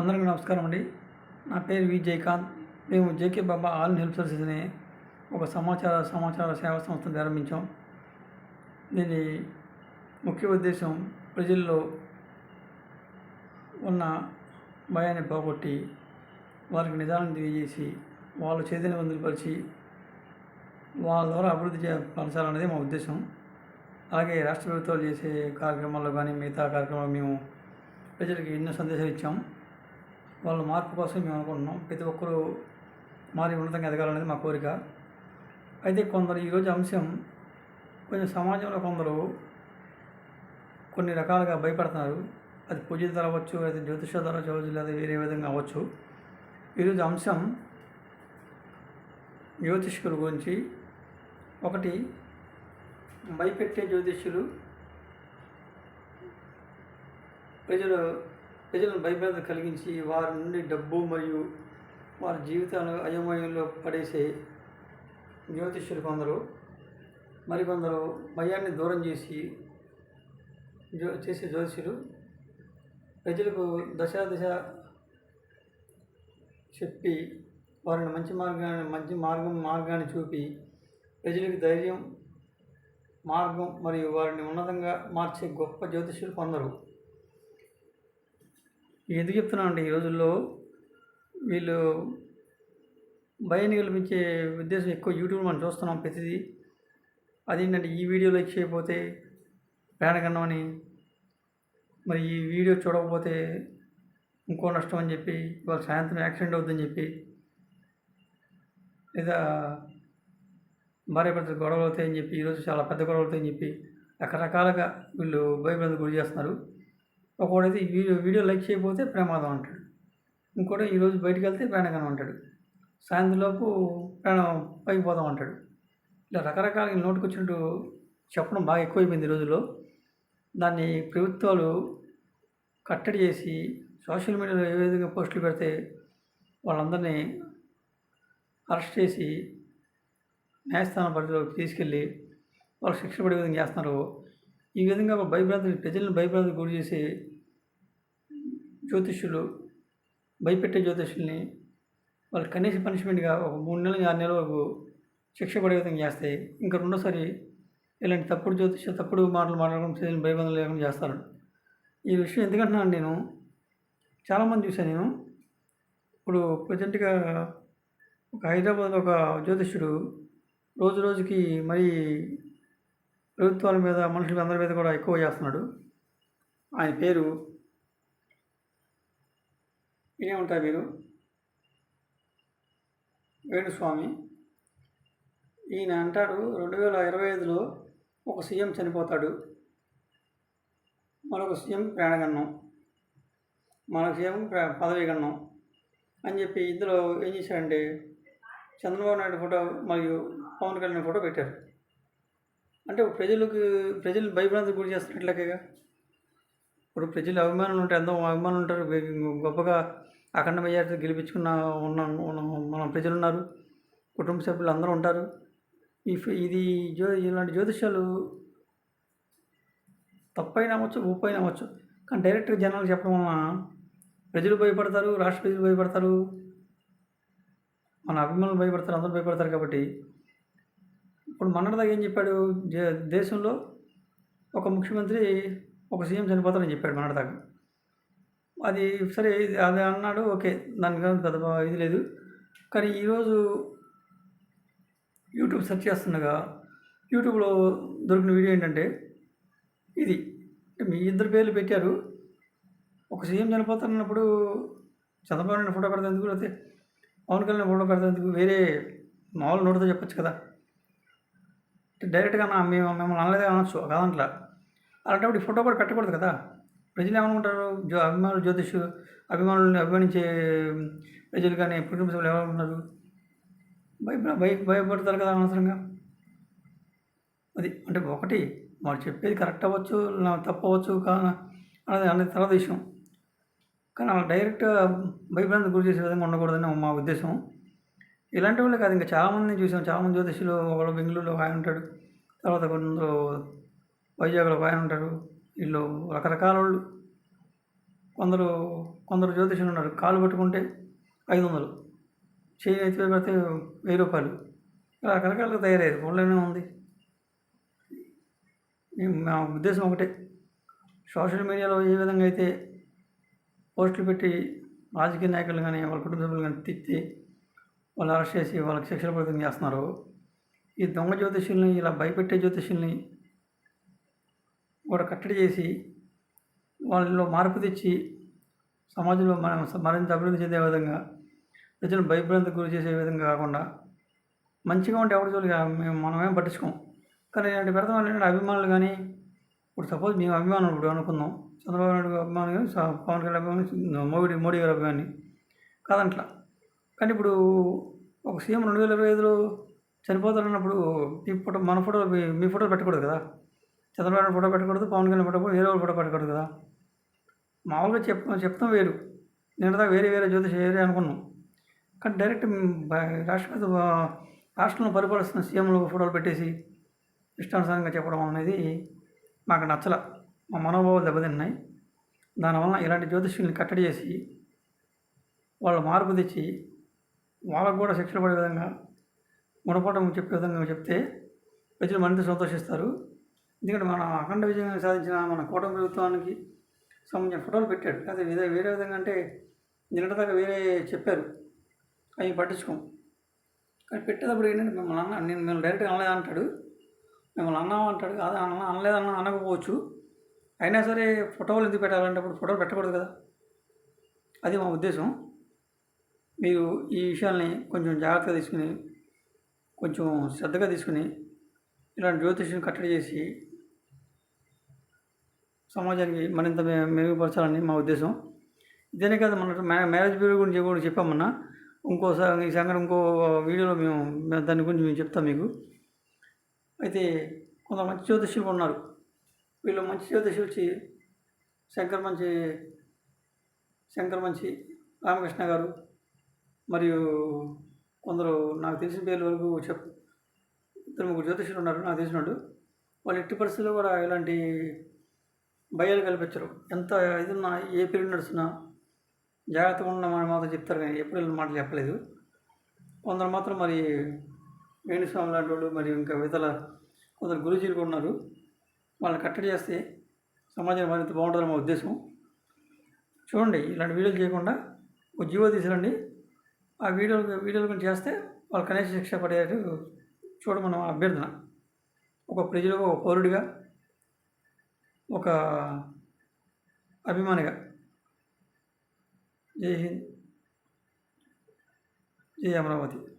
అందరికీ నమస్కారం అండి. నా పేరు వి జయకాంత్. మేము JK Baba all help services అనే ఒక సమాచార సమాచార సేవా సంస్థను ప్రారంభించాం. దీని ముఖ్య ఉద్దేశం ప్రజల్లో ఉన్న భయాన్ని పోగొట్టి వారికి నిదానం తెలియజేసి వాళ్ళు చైతన్య పొందుపరిచి వాళ్ళ ద్వారా అభివృద్ధి చే పరచాలనేది మా ఉద్దేశం. అలాగే రాష్ట్ర ప్రభుత్వాలు చేసే కార్యక్రమాల్లో కానీ మిగతా కార్యక్రమాలు మేము ప్రజలకి ఎన్నో సందేశాలు ఇచ్చాం. వాళ్ళ మార్పు కోసం మేము అనుకుంటున్నాం. ప్రతి ఒక్కరూ మారి ఉన్నతంగా ఎదగాలనేది మా కోరిక. అయితే కొందరు ఈరోజు అంశం కొంచెం సమాజంలో కొందరు కొన్ని రకాలుగా భయపడుతున్నారు. అది పూజ ద్వారా అవ్వచ్చు లేదా జ్యోతిష ద్వారా అవ్వచ్చు లేదా వేరే విధంగా అవ్వచ్చు. ఈరోజు అంశం జ్యోతిష్కుల గురించి. ఒకటి భయపెట్టే జ్యోతిష్యులు ప్రజలు ప్రజలను భయభ్రాంతి కలిగించి వారి నుండి డబ్బు మరియు వారి జీవితాలను అయోమయంలో పడేసే జ్యోతిష్యులు కొందరు మరికొందరు భయాన్ని దూరం చేసి జో చేసే జ్యోతిష్యులు ప్రజలకు దశ దశ చెప్పి వారిని మంచి మార్గాన్ని మంచి మార్గం మార్గాన్ని చూపి ప్రజలకు ధైర్యం మార్గం మరియు వారిని ఉన్నతంగా మార్చే గొప్ప జ్యోతిష్యులు కొందరు ఎందుకు చెప్తున్నాం అంటే ఈ రోజుల్లో వీళ్ళు భయాన్ని కల్పించే ఉద్దేశం ఎక్కువ యూట్యూబ్ మనం చూస్తున్నాం ప్రతిదీ. అదేంటంటే ఈ వీడియో లైక్ చేయకపోతే ప్రాణగన్నం అని మరి ఈ వీడియో చూడకపోతే ఇంకో నష్టం అని చెప్పి వాళ్ళ సాయంత్రం యాక్సిడెంట్ అవుతుందని చెప్పి లేదా భార్య భర్తలు గొడవలు అవుతాయని చెప్పి ఈరోజు చాలా పెద్ద గొడవలు అవుతాయని చెప్పి రకరకాలుగా వీళ్ళు భయభ్రాంతి గురి చేస్తున్నారు. ఒకడైతే వీడియో వీడియో లైక్ చేయకపోతే ప్రమాదం అంటాడు. ఇంకోటి ఈరోజు బయటకు వెళ్తే ప్రాణగనం అంటాడు. సాయంత్రంలోపు ప్రాణం పైకి పోదాం అంటాడు. ఇలా రకరకాల నోటికి వచ్చినట్టు చెప్పడం బాగా ఎక్కువైపోయింది ఈ రోజుల్లో. దాన్ని ప్రభుత్వాలు కట్టడి చేసి సోషల్ మీడియాలో ఏ విధంగా పోస్టులు పెడితే వాళ్ళందరినీ అరెస్ట్ చేసి న్యాయస్థానం పరిధిలోకి తీసుకెళ్ళి వాళ్ళు శిక్ష పడే విధంగా చేస్తున్నారు ఈ విధంగా భయభ్రాంతులు ప్రజలను భయభ్రాంతులు గురి చేసే జ్యోతిష్యులు భయపెట్టే జ్యోతిష్యుల్ని వాళ్ళు కనీస పనిష్మెంట్గా ఒక మూడు నెలలు ఆరు నెలల వరకు శిక్ష పడే విధంగా చేస్తాయి ఇంకా రెండోసారి ఇలాంటి తప్పుడు జ్యోతిష తప్పుడు మాటలు మాట్లాడడం ప్రజలను భయబంధం లేకుండా చేస్తారు. ఈ విషయం ఎందుకంటున్నాను నేను చాలామంది చూశాను నేను. ఇప్పుడు ప్రజెంట్గా ఒక హైదరాబాద్ ఒక జ్యోతిష్యుడు రోజు రోజుకి మరీ ప్రభుత్వాల మీద మనుషుల అందరి మీద కూడా ఎక్కువ చేస్తున్నాడు. ఆయన పేరు వినే మీరు? వేణుస్వామి. ఈయన అంటాడు రెండు వేల ఇరవై ఐదులో ఒక సీఎం చనిపోతాడు. మరొక సీఎం ప్రాణగన్నం మరొక సీఎం ప్ర- గన్నం అని చెప్పి ఇందులో ఏం చేశారంటే చంద్రబాబు నాయుడు ఫోటో మరియు పవన్ కళ్యాణ్ ఫోటో పెట్టారు. అంటే ప్రజలకు ప్రజలు భయభ్రాంతికి గురి చేస్తున్నట్లేగా ఇప్పుడు ప్రజలు అభిమానులు ఉంటారు ఎంతో అభిమానులు ఉంటారు గొప్పగా అఖండ మెజార్టీ గెలిపించుకున్న ఉన్న మన ప్రజలు ఉన్నారు కుటుంబ సభ్యులు అందరూ ఉంటారు. ఈ ఇది జ్యో ఇలాంటి జ్యోతిష్యాలు తప్పైనా అవ్వచ్చు ఉప్పైనా అవ్వచ్చు. కానీ డైరెక్ట్గా జనాలు చెప్పడం వలన ప్రజలు భయపడతారు రాష్ట్ర ప్రజలు భయపడతారు మన అభిమానులు భయపడతారు అందరూ భయపడతారు కాబట్టి ఇప్పుడు మొన్నటిదాకా ఏం చెప్పాడు? దేశంలో ఒక ముఖ్యమంత్రి ఒక సీఎం చనిపోతారని చెప్పాడు మొన్నటిదాకా అది సరే అది అన్నాడు ఓకే దాని పెద్ద ఇది లేదు. కానీ ఈరోజు యూట్యూబ్ సెర్చ్ చేస్తుండగా యూట్యూబ్లో దొరికిన వీడియో ఏంటంటే ఇది. మీ ఇద్దరు పేర్లు పెట్టారు. ఒక సీఎం చనిపోతారన్నప్పుడు చంద్రబాబు నాయుడు ఫోటో పెడతా ఎందుకు? లేకపోతే పవన్ కళ్యాణ్ ఫోటో పెడతా ఎందుకు? వేరే మామూలు నోటితో చెప్పచ్చు కదా. డైరెక్ట్గా మేము మేము మిమ్మల్ని అనలేదే అనొచ్చు కాదంట్లా అలాంటప్పుడు ఈ ఫోటో కూడా పెట్టకూడదు కదా? ప్రజలు ఏమనుకుంటారు? జో అభిమానులు జ్యోతిషు అభిమానులను అభిమానించే ప్రజలు కానీ కుటుంబ సభ్యులు ఉన్నారు? భయ భయ భయపడతారు కదా అనవసరంగా? అది అంటే ఒకటి వాళ్ళు చెప్పేది కరెక్ట్ అవ్వచ్చు తప్పవచ్చు కానీ అవ్వచ్చు అనేది అనేది తర్వాత విషయం. కానీ అలా డైరెక్ట్గా భయభ్రాంతి గురి చేసే విధంగా ఉండకూడదని మా ఉద్దేశం. ఇలాంటి వాళ్ళే కాదు ఇంకా చాలామంది చూసాం. చాలామంది జ్యోతిష్యులు ఒకళ్ళు బెంగళూరులో ఆయన ఉంటాడు. తర్వాత కొందరు వైజాగ్లో ఆయన ఉంటారు. వీళ్ళు రకరకాల వాళ్ళు. కొందరు కొందరు జ్యోతిషులు ఉన్నారు. కాలు పట్టుకుంటే ఐదు వందలు. చేయి అయితే పెడితే వెయ్యి రూపాయలు. ఇలా రకరకాలుగా తయారయ్యారు. ఫోన్లోనే ఉంది. మా ఉద్దేశం ఒకటే. సోషల్ మీడియాలో ఏ విధంగా అయితే పోస్టులు పెట్టి రాజకీయ నాయకులు కానీ వాళ్ళ కుటుంబ సభ్యులు కానీ తిట్టి వాళ్ళు అరెస్ట్ చేసి వాళ్ళకి శిక్షలు ప్రయత్నం చేస్తున్నారు. ఈ దొంగ జ్యోతిష్యుల్ని ఇలా భయపెట్టే జ్యోతిష్యుల్ని కూడా కట్టడి చేసి వాళ్ళలో మార్పు తెచ్చి సమాజంలో మనం మరింత అభివృద్ధి చెందే విధంగా ప్రజలను భయభ్రాంతికి గురి చేసే విధంగా కాకుండా మంచిగా ఉంటే ఎవరి జోలిగా మేము మనమేం పట్టించుకోం. కానీ ఇలాంటి పెడతాం ఏంటంటే అభిమానులు కానీ ఇప్పుడు సపోజ్ మేము అభిమానులు ఇప్పుడు అనుకుందాం. చంద్రబాబు నాయుడు అభిమాని కానీ పవన్ కళ్యాణ్ అభిమాని మోడీ మోడీ గారి అభిమాని కాదంట్లా. కానీ ఇప్పుడు ఒక సీఎం రెండు వేల ఇరవై ఐదులో చనిపోతారన్నప్పుడు ఈ ఫోటో మన ఫోటో మీ- ఫోటో పెట్టకూడదు కదా? చంద్రబాబు ఫోటో పెట్టకూడదు పవన్ కళ్యాణ్ ఫోటో వేరే వాళ్ళ ఫోటో పెట్టకూడదు కదా? మామూలుగా చెప్ చెప్తాం వేరు. నిన్నదాకా వేరే వేరే జ్యోతిష వేరే అనుకున్నాం. కానీ డైరెక్ట్ రాష్ట్రపతి రాష్ట్రంలో పరిపాలిస్తున్న సీఎంలు ఫోటోలు పెట్టేసి ఇష్టానుసారంగా చెప్పడం అనేది మాకు నచ్చల. మా మనోభావాలు దెబ్బతిన్నాయి. దానివల్ల ఇలాంటి జ్యోతిష్యుల్ని కట్టడి చేసి వాళ్ళు మార్పు తెచ్చి వాళ్ళకు కూడా శిక్షణ పడే విధంగా గుణపాఠం చెప్పే విధంగా చెప్తే ప్రజలు మరింత సంతోషిస్తారు. ఎందుకంటే మన అఖండ విజయం సాధించిన మన కూటమి ప్రభుత్వానికి సంబంధించిన ఫోటోలు పెట్టాడు. అదే వేరే వేరే విధంగా అంటే నిన్నటిదాకా వేరే చెప్పారు. అవి పట్టించుకోం. కానీ పెట్టేటప్పుడు ఏంటంటే మిమ్మల్ని అన్న నేను మిమ్మల్ని డైరెక్ట్గా అనలేదు అంటాడు. మిమ్మల్ని అన్నాం అంటాడు. అదే అన్న అనలేదన్న అనకపోవచ్చు. అయినా సరే ఫోటోలు ఎందుకు పెట్టాలంటే అప్పుడు ఫోటోలు పెట్టకూడదు కదా. అది మా ఉద్దేశం. మీరు ఈ విషయాల్ని కొంచెం జాగ్రత్తగా తీసుకుని కొంచెం శ్రద్ధగా తీసుకుని ఇలాంటి జ్యోతిష్యం కట్టడి చేసి సమాజానికి మరింత మెరుగుపరచాలని మా ఉద్దేశం. ఇదేనే కాదు మన మ్యారేజ్ బ్యూరో గురించి కూడా చెప్పామన్నా ఇంకోసారి ఈ సంగతి ఇంకో వీడియోలో మేము మేము దాని గురించి మేము చెప్తాం మీకు. అయితే కొంత మంచి జ్యోతిష్యులు ఉన్నారు. వీళ్ళు మంచి జ్యోతిష్యులు వచ్చి శంకర్ మంచి శంకర్ మంచి రామకృష్ణ గారు మరియు కొందరు నాకు తెలిసిన పేర్ల వరకు చెప్ ఇద్దరు ముగ్గురు జ్యోతిష్యులు ఉన్నారు నాకు తెలిసినట్టు వాళ్ళు. ఎట్టి పరిస్థితుల్లో కూడా ఇలాంటి భయాలు కల్పించరు. ఎంత ఇది ఉన్నా ఏ పీరియడ్ నడుస్తున్నా జాగ్రత్తగా ఉన్న మాట మాత్రం చెప్తారు కానీ ఎప్పుడు మాటలు చెప్పలేదు. కొందరు మాత్రం మరి వేణుస్వామి లాంటి వాళ్ళు మరి ఇంకా ఇతర కొందరు గురుజీలు కూడా ఉన్నారు. వాళ్ళని కట్టడి చేస్తే సమాజం మరింత బాగుంటుందని మా ఉద్దేశం. చూడండి ఇలాంటి వీడియోలు చేయకుండా ఒక జీవో తీసుకురండి ఆ వీడియోలు వీడియోలు గురించి చేస్తే వాళ్ళు కనీస శిక్ష పడేటట్టు చూడమని మనం అభ్యర్థన. ఒక ప్రజలుగా ఒక పౌరుడిగా ఒక అభిమానిగా. జై హింద్ జై అమరావతి.